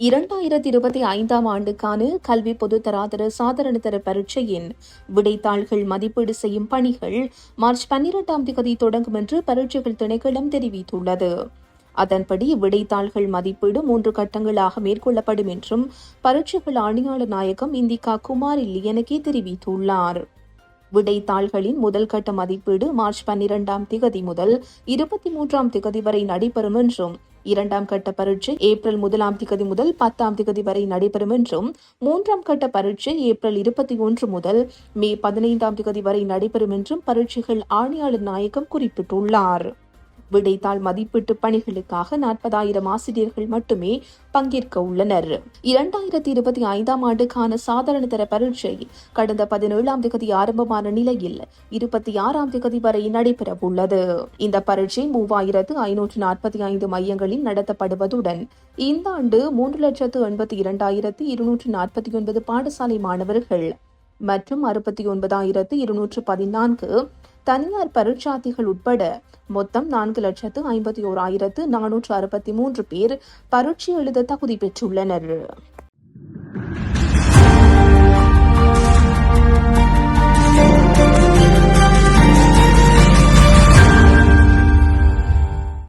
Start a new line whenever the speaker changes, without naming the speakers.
இரண்டாயிரத்தி இருபத்தி ஐந்தாம் ஆண்டுக்கான கல்வி பொதுத்தராதர சாதாரணதர பரீட்சையின் விடைத்தாள்கள் மதிப்பீடு செய்யும் பணிகள் மார்ச் பன்னிரெண்டாம் தேதி தொடங்கும் என்று பரீட்சைகள் திணைக்களம் தெரிவித்துள்ளது. அதன்படி விடைத்தாள்கள் மதிப்பீடு மூன்று கட்டங்களாக மேற்கொள்ளப்படும் என்றும் பரீட்சைகள் ஆணையாளர் நாயகம் இந்திகா குமார் இல்லியனகே தெரிவித்துள்ளார். விடைத்தாள்களின் முதல் கட்ட மதிப்பீடு மார்ச் பன்னிரெண்டாம் திகதி முதல் இருபத்தி மூன்றாம் திகதி வரை நடைபெறும் என்றும் இரண்டாம் கட்ட பரீட்சை ஏப்ரல் முதலாம் திகதி முதல் பத்தாம் திகதி வரை நடைபெறும் என்றும் மூன்றாம் கட்ட பரீட்சை ஏப்ரல் இருபத்தி ஒன்று முதல் மே பதினைந்தாம் திகதி வரை நடைபெறும் என்றும் பரீட்சைகள் ஆணையாளர் நாயகம் குறிப்பிட்டுள்ளார். விடைத்தாள் மதிப்பீட்டு பணிகளுக்காக நாற்பதாயிரம் ஆசிரியர்கள் மட்டுமே பங்கேற்க உள்ளனர். இரண்டாயிரத்தி இருபத்தி ஐந்தாம் ஆண்டுக்கான சாதாரண தர பரீட்சை கடந்த பதினேழாம் திகதி ஆரம்பமான நிலையில் இருபத்தி ஆறாம் திகதி வரை நடைபெறவுள்ளது. இந்த பரீட்சை மூவாயிரத்து ஐநூற்று நாற்பத்தி ஐந்து மையங்களில் நடத்தப்படுவதுடன் இந்த ஆண்டு மூன்று லட்சத்து எண்பத்தி இரண்டாயிரத்து இருநூற்று நாற்பத்தி ஒன்பது பாடசாலை மாணவர்கள் மற்றும் அறுபத்தி ஒன்பதாயிரத்து இருநூற்று பதினான்கு தனியார் பரீட்சார்த்திகள் உட்பட மொத்தம் நான்கு லட்சத்து ஐம்பத்தி ஓராயிரத்து நானூற்று அறுபத்தி மூன்று பேர் பரீட்சை எழுத தகுதி பெற்றுள்ளனர்.